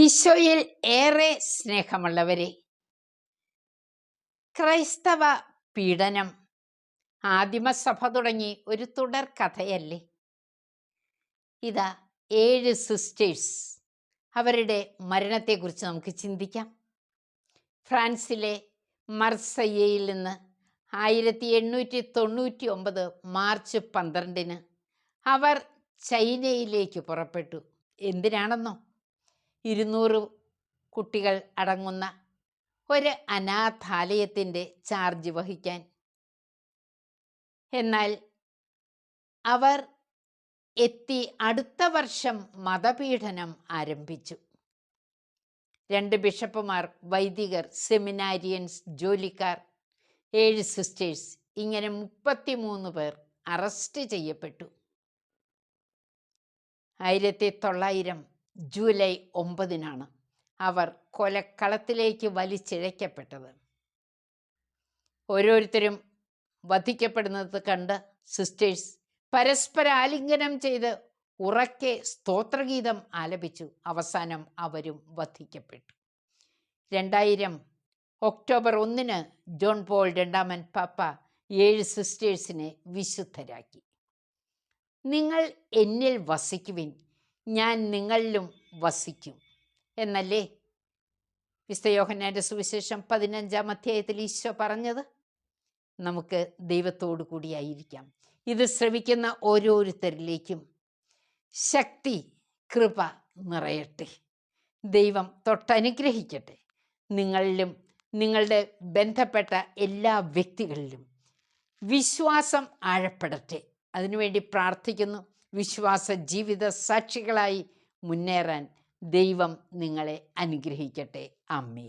ഈശോയിൽ ഏറെ സ്നേഹമുള്ളവരെ ക്രൈസ്തവ പീഡനം ആദിമസഭ തുടങ്ങി ഒരു തുടർ കഥയല്ലേ? ഇതാ ഏഴ് സിസ്റ്റേഴ്സ് അവരുടെ മരണത്തെക്കുറിച്ച് നമുക്ക് ചിന്തിക്കാം. ഫ്രാൻസിലെ മർസയ്യയിൽ നിന്ന് ആയിരത്തി എണ്ണൂറ്റി തൊണ്ണൂറ്റി ഒമ്പത് മാർച്ച് പന്ത്രണ്ടിന് അവർ ചൈനയിലേക്ക് പുറപ്പെട്ടു. എന്തിനാണെന്നോ? ഇരുന്നൂറ് കുട്ടികൾ അടങ്ങുന്ന ഒരു അനാഥാലയത്തിന്റെ ചാർജ് വഹിക്കാൻ. എന്നാൽ അവർ എത്തി അടുത്ത വർഷം മതപീഡനം ആരംഭിച്ചു. രണ്ട് ബിഷപ്പുമാർ വൈദികർ സെമിനാരിയൻസ് ജോലിക്കാർ ഏഴ് സിസ്റ്റേഴ്സ് ഇങ്ങനെ മുപ്പത്തിമൂന്ന് പേർ അറസ്റ്റ് ചെയ്യപ്പെട്ടു. ആയിരത്തി തൊള്ളായിരം ജൂലൈ ഒമ്പതിനാണ് അവർ കൊലക്കളത്തിലേക്ക് വലിച്ചിഴയ്ക്കപ്പെട്ടത്. ഓരോരുത്തരും വധിക്കപ്പെടുന്നത് കണ്ട് സിസ്റ്റേഴ്സ് പരസ്പര ആലിംഗനം ചെയ്ത് ഉറക്കെ സ്തോത്രഗീതം ആലപിച്ചു. അവസാനം അവരും വധിക്കപ്പെട്ടു. രണ്ടായിരം ഒക്ടോബർ ഒന്നിന് ജോൺ പോൾ രണ്ടാമൻ പാപ്പ ഏഴ് സിസ്റ്റേഴ്സിനെ വിശുദ്ധരാക്കി. നിങ്ങൾ എന്നിൽ വസിക്കുവിൻ. ഞാൻ നിങ്ങളിലും വസിക്കും. എന്നല്ലേ? വിസ്തയോഹന്നാന്റെ സുവിശേഷം പതിനഞ്ചാം അധ്യായത്തിൽ ഈശോ പറഞ്ഞത്? നമുക്ക് ദൈവത്തോടു കൂടിയായിരിക്കാം ഇത് ശ്രമിക്കുന്ന ഓരോരുത്തരിലേക്കും ശക്തി കൃപ നിറയട്ടെ. ദൈവം തൊട്ടനുഗ്രഹിക്കട്ടെ. നിങ്ങളിലും നിങ്ങളുടെ ബന്ധപ്പെട്ട എല്ലാ വ്യക്തികളിലും വിശ്വാസം ആഴപ്പെടട്ടെ. അതിനുവേണ്ടി പ്രാർത്ഥിക്കുന്നു. വിശ്വാസ ജീവിത സാക്ഷികളായി മുന്നേറാൻ ദൈവം നിങ്ങളെ അനുഗ്രഹിക്കട്ടെ. അമ്മേ